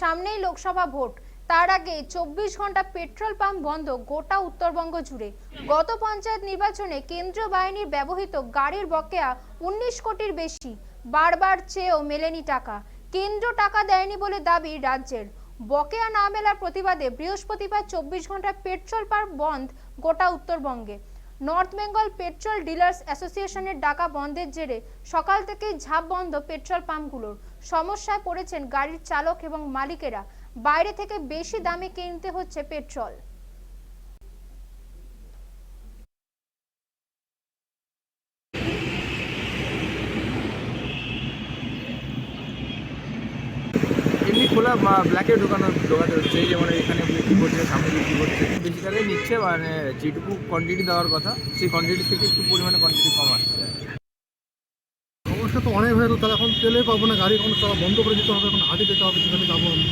সামনেই লোকসভা ভোট। তার আগে চব্বিশ ঘণ্টা পেট্রোল পাম্প বন্ধ, গোটা উত্তরবঙ্গ জুড়ে। গত পঞ্চায়েত নির্বাচনে কেন্দ্রীয় বাহিনীর ব্যবহৃত গাড়ির বকেয়া উনিশ কোটির বেশি। বারবার চেয়েও মেলেনি টাকা। কেন্দ্র টাকা দেয়নি বলে দাবি রাজ্যের। বকেয়া না মেলার প্রতিবাদে বৃহস্পতিবার চব্বিশ ঘণ্টা পেট্রোল পাম্প বন্ধ, গোটা উত্তরবঙ্গে। নর্থ বেঙ্গল পেট্রোল ডিলার্স অ্যাসোসিয়েশনের ডাকা বন্ধের জেরে সকাল থেকেই ঝাঁপ বন্ধ পেট্রোল পাম্পগুলোর। সমস্যায় পড়েছেন গাড়ির চালক এবং মালিকেরা। বাইরে থেকে বেশি দামে কিনতে হচ্ছে পেট্রোল। খোলা বা ব্ল্যাকে ঢোকানো ঢোকাতে হচ্ছে। এই যেমন এখানে বিক্রি করছে সামনে বিক্রি করছে বেশি নিচ্ছে মানে যেটুকু কোয়ান্টিটি দেওয়ার কথা সেই কোয়ান্টিটি থেকে একটু পরিমাণে কোয়ান্টিটি কম আসছে। সমস্যা তো অনেক হয়ে গেল তাহলে এখন তেলে পাবো না গাড়ি এখন চলা বন্ধ করে দিতে হবে এখন হাটে যেতে হবে সেখানে যাব আমি।